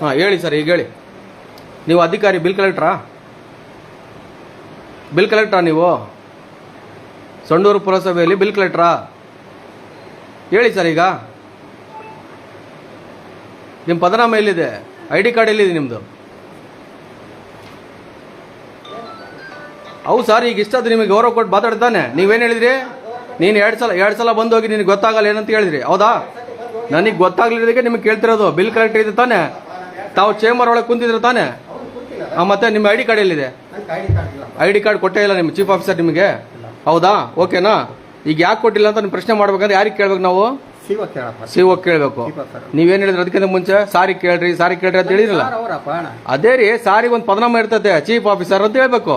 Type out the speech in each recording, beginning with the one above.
ಹಾಂ, ಹೇಳಿ ಸರ್, ಈಗ ಹೇಳಿ. ನೀವು ಅಧಿಕಾರಿ ಬಿಲ್ ಕಲೆಕ್ಟ್ರಾ ಬಿಲ್ ಕಲೆಕ್ಟ್ರಾ ನೀವು? ಸಂಡೂರು ಪುರಸಭೆಯಲ್ಲಿ ಬಿಲ್ ಕಲೆಕ್ಟ್ರಾ ಹೇಳಿ ಸರ್, ಈಗ. ನಿಮ್ಮ ಪದನಾಮ ಎಲ್ಲಿದೆ? ಐ ಡಿ ಕಾರ್ಡ್ ಎಲ್ಲಿದೆ ನಿಮ್ಮದು ಹೌದು ಸರ್, ಈಗ ಇಷ್ಟದು ನಿಮಗೆ ಗೌರವ ಕೊಟ್ಟು ಮಾತಾಡ್ತಾನೆ ನೀವೇನು ಹೇಳಿದ್ರಿ? ನೀನು ಎರಡು ಸಲ ಎರಡು ಸಲ ಬಂದು ಹೋಗಿ ನಿನಗೆ ಗೊತ್ತಾಗಲ್ಲ ಏನಂತ ಹೇಳಿದ್ರಿ. ಹೌದಾ? ನನಗೆ ಗೊತ್ತಾಗ್ಲಿರೋದಕ್ಕೆ ನಿಮಗೆ ಕೇಳ್ತಿರೋದು. ಬಿಲ್ ಕಲೆಕ್ಟರ್ ಇದೆ ತಾನೆ. ತಾವು ಚೇಂಬರ್ ಒಳಗೆ ಕುಂತಿದ್ರೆ ತಾನೆ? ಮತ್ತೆ ನಿಮ್ಮ ಐ ಡಿ ಕಾರ್ಡ್ ಎಲ್ಲಿದೆ? ಐ ಡಿ ಕಾರ್ಡ್ ಕೊಟ್ಟೇ ಇಲ್ಲ ನಿಮ್ಮ ಚೀಫ್ ಆಫೀಸರ್ ನಿಮಗೆ? ಹೌದಾ? ಓಕೆನಾ? ಈಗ ಯಾಕೆ ಕೊಟ್ಟಿಲ್ಲ ಅಂತ ನೀವು ಪ್ರಶ್ನೆ ಮಾಡ್ಬೇಕಂದ್ರೆ ಯಾರಿಗೆ ಕೇಳ್ಬೇಕು ನಾವು? ಸಿಒ ಕೇಳಬೇಕು. ಸರ್ ನೀವೇನು ಹೇಳಿದ್ರೆ ಅದಕ್ಕಿಂತ ಮುಂಚೆ? ಸಾರಿ ಕೇಳ್ರಿ ಸಾರಿ ಕೇಳ್ರಿ ಅಂತ ಹೇಳಿರಲ್ಲ. ಅದೇ ರೀ ಸಾರಿಗೆ ಒಂದು ಪದನಾಮ ಇರ್ತದೆ ಚೀಫ್ ಆಫೀಸರ್ ಅಂತ ಹೇಳ್ಬೇಕು.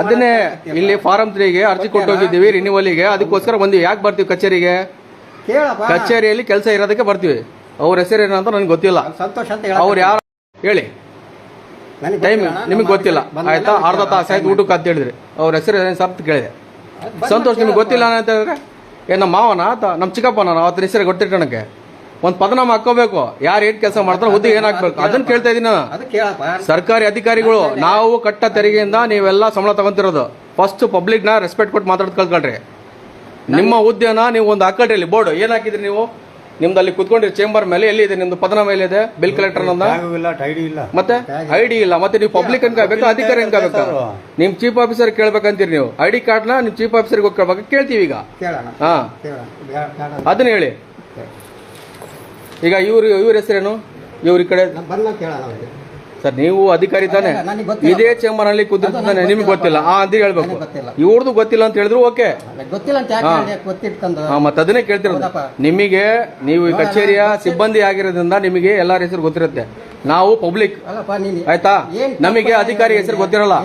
ಅದನ್ನೇ? ಇಲ್ಲಿ ಫಾರಂ ತ್ರೀಗೆ ಅರ್ಜಿ ಕೊಟ್ಟು ಹೋಗಿದ್ದೀವಿ ರಿನ್ಯೂವಲ್ಗೆ ಅದಕ್ಕೋಸ್ಕರ ಬಂದಿವಿ. ಯಾಕೆ ಬರ್ತೀವಿ ಕಚೇರಿಗೆ? ಕೇಳಪ್ಪ. ಕಚೇರಿಯಲ್ಲಿ ಕೆಲಸ ಇರೋದಕ್ಕೆ ಬರ್ತೀವಿ. ಅವ್ರ ಹೆಸರು ಏನಂತ ನನಗೆ ಗೊತ್ತಿಲ್ಲ. ಸಂತೋಷ ಅಂತ ಅವ್ರು ಯಾರು? ಹೇಳಿ. ನನಗೆ ಟೈಮ್ ನಿಮಗೆ ಗೊತ್ತಿಲ್ಲ. ಆಯ್ತಾ? ಅರ್ಧ ತಾಸು ಆಯ್ತು ಊಟಕ್ಕೆ ಅಂತ ಹೇಳಿದ್ರಿ ಅವ್ರ ಹೆಸರು ಏನು ಸಪ್ತ ಕೇಳಿದೆ. ಸಂತೋಷ್ ನಿಮ್ಗೆ ಗೊತ್ತಿಲ್ಲ ಅಂತ ಹೇಳಿದ್ರೆ? ಏ ನಮ್ಮ ಮಾವನ? ಆತ ನಮ್ಮ ಚಿಕ್ಕಪ್ಪನ ಅವತ್ತಿನ ಹೆಸರು ಗೊತ್ತಿಟ್ಟಣಕ್ಕೆ ಒಂದು ಪದನಾಮ ಹಾಕೋಬೇಕು. ಯಾರು ಏನ್ ಕೆಲಸ ಮಾಡ್ತಾರೋ ಹುದ್ದೆ ಏನಾಗ್ಬೇಕು ಹಾಕ್ಬೇಕು? ಅದನ್ನ ಕೇಳ್ತಾ ಇದೀನಿ ನಾನು. ಸರ್ಕಾರಿ ಅಧಿಕಾರಿಗಳು ನಾವು ಕಟ್ಟ ತೆರಿಗೆಯಿಂದ ನೀವೆಲ್ಲ ಸಂಬಳ ತಗೊಂತಿರೋದು. ಫಸ್ಟ್ ಪಬ್ಲಿಕ್ನ ನ ರೆಸ್ಪೆಕ್ಟ್ ಕೊಟ್ಟು ಮಾತಾಡೋದು ಕಲ್ತ್ಕೊಳ್ರಿ. ನಿಮ್ಮ ಉದ್ಯಾನ ನೀವು ಒಂದು ಇಲ್ಲಿ ಬೋರ್ಡ್ ಏನ್ ಹಾಕಿದ್ರಿ ನೀವು? ನಿಮ್ದು ಅಲ್ಲಿ ಕುತ್ಕೊಂಡಿರಿ ಚೇಂಬರ್ ಮೇಲೆ ಎಲ್ಲಿದೆ? ನಿಮ್ದು ಮೇಲೆ ಇದೆ? ಬಿಲ್ ಕಲೆಕ್ಟರ್ ಇಲ್ಲ ಟೈಡಿ ಇಲ್ಲ. ಮತ್ತೆ? ಐ ಡಿ ಇಲ್ಲ. ಮತ್ತೆ ನೀವು ಪಬ್ಲಿಕ್ ಅನ್ಕೋಬೇಕು? ಅಧಿಕಾರಿ ಅನ್ಕೋಬೇಕು? ನಿಮ್ ಚೀಫ್ ಆಫೀಸರ್ ಕೇಳ್ಬೇಕಂತೀರಿ ನೀವು. ಐಡಿ ಡಿ ಕಾರ್ಡ್ನ ನಿಮ್ ಚೀಫ್ ಆಫೀಸರ್ಗೆ ಹೋಗಿ ಕೇಳ್ಬೇಕು. ಕೇಳ್ತೀವಿ ಈಗ. ಕೇಳೋಣ. ಹಾ. ಅದನ್ನ ಹೇಳಿ. ಈಗ ಇವ್ರ ಇವ್ರ ಹೆಸರೇನು? ಇವ್ರ ಈ ಕಡೆ? ನಾನ್. ಸರ್ ನೀವು ಅಧಿಕಾರಿ ತಾನೆ. ಇದೇ ಚೇಂಬರ್ ಅಲ್ಲಿ ಕೂತಿರ್ತಾನೆ ನಿಮ್ಗೆ ಗೊತ್ತಿಲ್ಲ. ಆ ಅಂತ ಹೇಳ್ಬೇಕು. ಇವ್ರದ್ದು ಗೊತ್ತಿಲ್ಲ. ಅಂತ ಹೇಳಿದ್ರು ಓಕೆ? ಮತ್ತೆ ಅದನ್ನೇ ಕೇಳ್ತಿರೋದು. ನಿಮಗೆ ನೀವು ಈ ಕಚೇರಿಯ ಸಿಬ್ಬಂದಿ ಆಗಿರೋದ್ರಿಂದ ನಿಮಗೆ ಎಲ್ಲರ ಹೆಸರು ಗೊತ್ತಿರುತ್ತೆ. ನಾವು ಪಬ್ಲಿಕ್. ನೀನು ಆಯ್ತಾ? ನಮಗೆ ಅಧಿಕಾರಿ ಹೆಸರು ಗೊತ್ತಿರಲ್ಲ.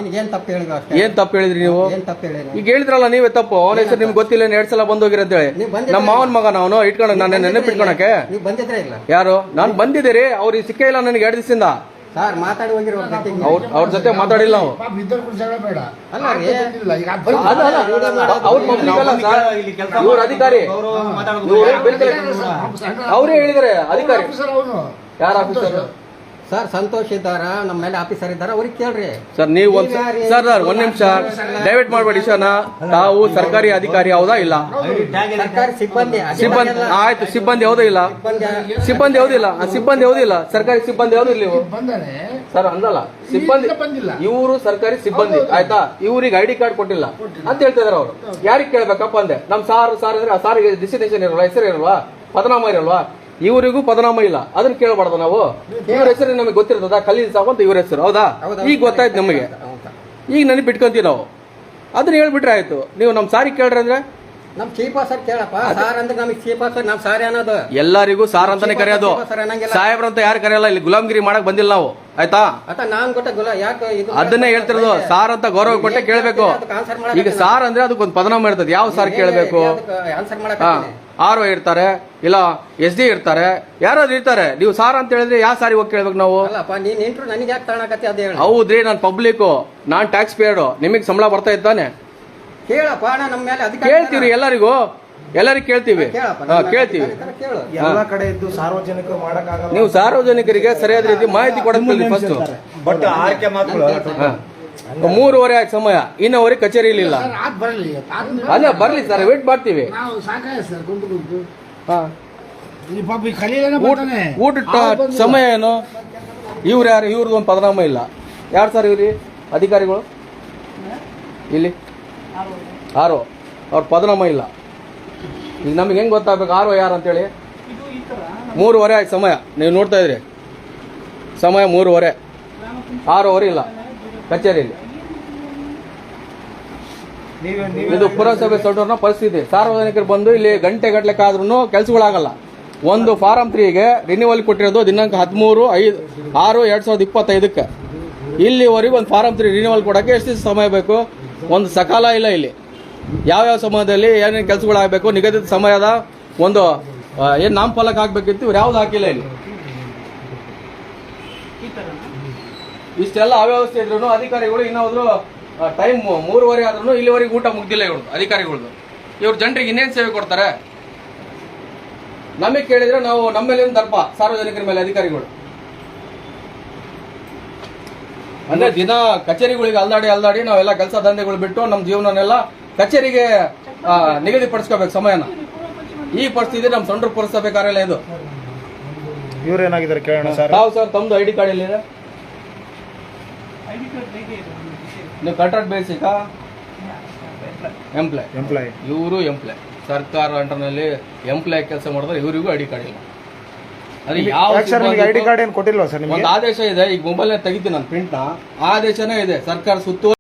ಏನ್ ತಪ್ಪು ಹೇಳಿದ್ರು ನೀವು? ಈಗ ಹೇಳಿದ್ರಲ್ಲ ನೀವೇ ತಪ್ಪು. ಅವನ ಹೆಸರು ನಿಮ್ಗೆ ಗೊತ್ತಿಲ್ಲ ಎರಡ್ ಸಲ ಬಂದೋಗಿರ ಅಂತ ಹೇಳಿ. ನಮ್ಮ ಮಾವನ್ ಮಗ ನಾವು ಇಟ್ಕೊಂಡು ನಾನು ನೆನಪಿಟ್ಕೊಳಕ್ಕೆ. ಯಾರು? ನಾನು ಬಂದಿದ್ದೀರಿ. ಅವ್ರಿಗೆ ಸಿಕ್ಕೇ ಇಲ್ಲ ನನಗೆ ಎರಡು ದಿವಸದಿಂದ. ಸರ್ ಮಾತಾಡಿ ಹೋಗಿರೋ ಅವ್ರ ಅವ್ರ ಜೊತೆ ಮಾತಾಡಿಲ್ಲ ನಾವು ಪಾಪ ಇದ್ದವ್ರು ಕೂಡ ಜಗಳ ಬೇಡ. ಅಲ್ಲ ರೀ. ಇಲ್ಲ ಈಗ ಬರೀ ಅಲ್ಲ, ಅಲ್ಲ. ಅವ್ರ ಪಬ್ಲಿಕ್ ಅಲ್ಲ ಸರ್ ಇವ್ರ ಅಧಿಕಾರಿ. ಇವ್ರು ಬಿಲ್ ಕಲೆಕ್ಟರ್. ಅವರೇ ಹೇಳಿದಾರೆ ಅಧಿಕಾರಿ. ಆಫೀಸರ್ ಅವನು ಯಾರ ಆಫೀಸರ್ ಸರ್ ಸಂತೋಷ್ ಇದ್ದಾರ? ನಮ್ಮ ಮೇಲೆ ಆಫೀಸರ್ ಇದ್ದಾರ? ಅವ್ರಿಗೆ ಕೇಳ್ರಿ. ಸರ್ ನೀವು ಒಂದ್ ಸರ್ ಸರ್ ಒಂದ್ ನಿಮಿಷ. ದಯವಿಟ್ಟು ಮಾಡಬೇಡಿ ಸರ್ ತಾವು ಸರ್ಕಾರಿ ಅಧಿಕಾರಿ ಹೌದಾ ಇಲ್ಲ? ಸರ್ಕಾರಿ ಸಿಬ್ಬಂದಿ ಸಿಬ್ಬಂದಿ ಆಯ್ತು ಸಿಬ್ಬಂದಿ ಹೌದಾ ಇಲ್ಲ? ಸಿಬ್ಬಂದಿ ಸಿಬ್ಬಂದಿ ಹೌದಿಲ್ಲ. ಆ, ಸಿಬ್ಬಂದಿ ಹೌದಿಲ್ಲ. ಸರ್ಕಾರಿ ಸಿಬ್ಬಂದಿ ಯಾವ್ದು ಇಲ್ಲ ಸರ್ ಅಂದಲ್ಲ ಸಿಬ್ಬಂದಿ ಇವರು ಸರ್ಕಾರಿ ಸಿಬ್ಬಂದಿ ಆಯ್ತಾ? ಇವ್ರಿಗೆ ಐ ಡಿ ಕಾರ್ಡ್ ಕೊಟ್ಟಿಲ್ಲ. ಅಂತ ಹೇಳ್ತಾ ಅವ್ರು. ಅವರು ಯಾರಿಗೆ ಕೇಳ್ಬೇಕಪ್ಪ ಅಂದೆ? ನಮ್ ಸಾರ್ ಸಾರ್ ಅಂದ್ರೆ ಆ ಸಾರಿಗೆ ಡಿಸಿನೇಷನ್ ಇರಲ್ವಾ? ಹೆಸರು ಇರಲ್ವಾ? ಪದನಾಮ ಇರಲ್ವಾ? ಇವರಿಗೂ ಪದನಾಮ ಇಲ್ಲ. ಅದನ್ನ ಕೇಳಬಾರ್ದು ನಾವು. ಇವ್ರ ಹೆಸರು ನಮಗೆ ಗೊತ್ತಿರ್ತದ ಖಲೀಲ್ ಸಾಬ್ ಅಂತ ಇವ್ರ ಹೆಸರು ಹೌದಾ? ಈಗ ಗೊತ್ತಾಯ್ತು ನಮಗೆ. ಈಗ ನನಗೆ ಬಿಟ್ಕೊಂತೀವಿ ನಾವು. ಅದನ್ನ ಹೇಳ್ಬಿಟ್ರೆ ಆಯ್ತು. ನೀವು ನಮ್ಮ ಸಾರಿ ಕೇಳ್ರಿ ಅಂದ್ರೆ ನಮ್ ಚೀಫ್ ಸರ್ ಕೇಳಪ್ಪ ಸಾರ್ ಅಂದ್ರೆ ನಮಗೆ ಚೀಫ್ ಸರ್ ನಮ್ ಸಾರಿ ಅನ್ನೋದು. ಎಲ್ಲರಿಗೂ ಸಾರ್ ಅಂತಾನೆ ಕರೆಯೋದು. ಸರ್ ಅನ್ನಂಗಿಲ್ಲ. ಸಾಹೇಬ್ರಂತ ಯಾರು ಕರೆಯಲ್ಲ ಇಲ್ಲಿ ಗುಲಾಮ್ಗಿರಿ ಮಾಡಕ್ ಬಂದಿಲ್ಲ ನಾವು. ಆಯ್ತಾ? ಅತ್ತ ನಾನ್ ಕೊಟ್ಟ ಗುಲ ಯಾಕೆ ಇದು ಅದನ್ನೇ ಹೇಳ್ತಿರೋದು. ಸಾರ್ ಅಂತ ಗೌರವ ಕೊಟ್ಟೆ ಕೇಳ್ಬೇಕು. ಈಗ ಸಾರ್ ಅಂದ್ರೆ ಅದಕ್ಕೊಂದು ಪದನಾಮ ಇರ್ತದೆ. ಯಾವ ಸಾರ್ ಕೇಳ್ಬೇಕು? ಆನ್ಸರ್ ಹಾ ಆರ್ ಒ ಇರ್ತಾರೆ ಇಲ್ಲ ಎಸ್ ಡಿ ಇರ್ತಾರೆ ಯಾರಾದ್ರು ಇರ್ತಾರೆ. ನೀವು ಸಾರ್ ಅಂತ ಹೇಳಿದ್ರೆ ಯಾವ ಸಾರಿ ಹೋಗಿ ಕೇಳ್ಬೇಕು ನಾವು? ಅಲ್ಲಪ್ಪ ನೀನ್ ಇಂಟ್ರು ನನಗೆ ಯಾಕೆ ಅದೇ ಹೇಳ. ಹೌದ್ರಿ ನಾನು ಪಬ್ಲಿಕ್ ನಾನ್ ಟ್ಯಾಕ್ಸ್ ಪೇಯರ್ ನಿಮಗೆ ಸಂಬಳ ಬರ್ತಾ ಇದ್ದಾನೆ. ಕೇಳಪ್ಪ ನಮ್ಮ ಮೇಲೆ ಅಧಿಕಾರ ಕೇಳ್ತೀವಿ ಎಲ್ಲರಿಗೂ. ಎಲ್ಲರಿಗೂ ಕೇಳ್ತೀವಿ. ಹಾ ಕೇಳ್ತೀವಿ. ಎಲ್ಲ ಕಡೆ ಇದ್ದು ಸಾರ್ವಜನಿಕರು ಮಾಡಕ್ಕಾಗಲ್ಲ. ನೀವು ಸಾರ್ವಜನಿಕರಿಗೆ ಸರಿಯಾದ ರೀತಿ ಮಾಹಿತಿ ಕೊಡಬೇಕು ಫಸ್ಟ್ ಬಟ್ ಮಾತುಗಳು ಮೂರುವರೆ ಆಯ್ತು ಸಮಯ. ಇನ್ನೂವರೆ ಕಚೇರಿ ಇಲ್ಲ. ಅಲ್ಲ ಬರ್ಲಿ ಸರ್ ವೇಟ್ ಮಾಡ್ತೀವಿ. ಊಟ. ಸಮಯ ಏನು? ಇವ್ರು ಯಾರು? ಇವ್ರದ್ದು ಒಂದು ಪದನಾಮ ಇಲ್ಲ. ಯಾರು ಸರ್ ಇವ್ರಿ? ಅಧಿಕಾರಿಗಳು? ಇಲ್ಲಿ. ಆರೋ. ಅವ್ರ ಪದನಾಮ ಇಲ್ಲ. ಈಗ ನಮ್ಗೆ ಹೆಂಗ್ ಗೊತ್ತಾಗ್ಬೇಕು? ಆರೋ ಯಾರು ಅಂತೇಳಿ? ಮೂರುವರೆ ಆಯ್ತು, ಸಮಯ. ನೀವು ನೋಡ್ತಾ ಇದ್ರಿ. ಸಮಯ ಮೂರುವರೆ. ಆರೂವರೆ ಇಲ್ಲ. ಕಚೇರಿಯಲ್ಲಿ. ಇದು ಪುರಸಭೆ ಸೊಡೋರ್ನ ಪರಿಸ್ಥಿತಿ. ಸಾರ್ವಜನಿಕರು ಬಂದು ಇಲ್ಲಿ ಗಂಟೆ ಗಟ್ಟಲೆ ಕಾದ್ರೂ ಕೆಲಸಗಳಾಗಲ್ಲ. ಒಂದು ಫಾರಂ ತ್ರೀಗೆ ರಿನ್ಯೂವಲ್ ಕೊಟ್ಟಿರೋದು ದಿನಾಂಕ ಹದಿಮೂರು, ಐದು, ಆರು, ಎರಡ್ ಸಾವಿರದ ಇಪ್ಪತ್ತೈದಕ್ಕೆ. ಇಲ್ಲಿವರೆಗೂ ಒಂದು ಫಾರಂ ತ್ರೀ ರಿನ್ಯೂವಲ್ ಕೊಡೋಕ್ಕೆ ಎಷ್ಟು ಸಮಯ ಬೇಕು? ಒಂದು ಸಕಾಲ ಇಲ್ಲ ಇಲ್ಲಿ. ಯಾವ್ಯಾವ ಸಮಯದಲ್ಲಿ ಏನೇನು ಕೆಲಸಗಳಾಗಬೇಕು, ನಿಗದಿತ ಸಮಯದ ಒಂದು ಏನು ನಾಮಫಲಕ ಹಾಕ್ಬೇಕಿತ್ತು, ಇವ್ರು ಯಾವ್ದು ಹಾಕಿಲ್ಲ ಇಲ್ಲಿ. ಇಷ್ಟೆಲ್ಲ ಅವ್ಯವಸ್ಥೆ ಇದ್ರು ಅಧಿಕಾರಿಗಳು ಇನ್ನಾದ್ರು ಟೈಮ್ ಮೂರುವರೆ ಆದ್ರೂ ಇಲ್ಲಿವರೆಗೆ ಊಟ ಮುಗ್ದಿಲ್ಲ ಇವ್ರದ್ದು ಅಧಿಕಾರಿಗಳು ಇವ್ರು ಜನರಿಗೆ ಇನ್ನೇನು ಸೇವೆ ಕೊಡ್ತಾರೆ? ನಮಗೆ ಕೇಳಿದ್ರೆ ನಾವು ನಮ್ಮ ಮೇಲೆ ದರ್ಪ, ಸಾರ್ವಜನಿಕರ ಮೇಲೆ ಅಧಿಕಾರಿಗಳು. ಅಂದ್ರೆ ದಿನ ಕಚೇರಿಗಳಿಗೆ ಅಲ್ದಾಡಿ ಅಲ್ದಾಡಿ ನಾವೆಲ್ಲ ಕೆಲಸ ದಂಧೆಗಳು ಬಿಟ್ಟು ನಮ್ಮ ಜೀವನನೆಲ್ಲ ಕಚೇರಿಗೆ ನಿಗದಿಪಡಿಸ್ಕೋಬೇಕು ಸಮಯನ. ಈ ಪರಿಸ್ಥಿತಿ ನಮ್ಮ ಸೊಂಡ್ರ ಪುರಸಭೆ ಕಾರ್ಯಾಲಯ ಇದು. ಇವ್ರೇನಾಗಿದ್ದಾರೆ ಕೇಳೋಣ ಸರ್? ತಾವು ಸರ್ ತಮ್ಮದು ಐ ಡಿ ಕಾರ್ಡ್ ಎಲ್ಲಿದೆ? ನೀವು ಕಂಟ್ರಾಕ್ಟ್ ಬೇಸಿಕಾ? ಎಂಪ್ಲಾಯ್ ಎಂಪ್ಲಾಯ್ ಇವರು ಎಂಪ್ಲಾಯ್ ಸರ್ಕಾರ ಅಂಟರ್ನಲ್ಲಿ ಎಂಪ್ಲಾಯ್ ಕೆಲಸ ಮಾಡಿದ್ರೆ ಇವರಿಗೂ ಐ ಡಿ ಕಾರ್ಡ್ ಇಲ್ಲ. ಯಾಕೆ ಸರ್ ನಿಮಗೆ ಐ ಡಿ ಕಾರ್ಡ್ ಏನು ಕೊಟ್ಟಿಲ್ಲ ಸರ್ ನಿಮಗೆ? ಒಂದು ಆದೇಶ ಇದೆ ಈಗ ಮೊಬೈಲ್ ತೆಗಿತೀನಿ ನಾನು ಪ್ರಿಂಟ್ನ. ಆದೇಶನೇ ಇದೆ ಸರ್ಕಾರ ಸುತ್ತುವರಿ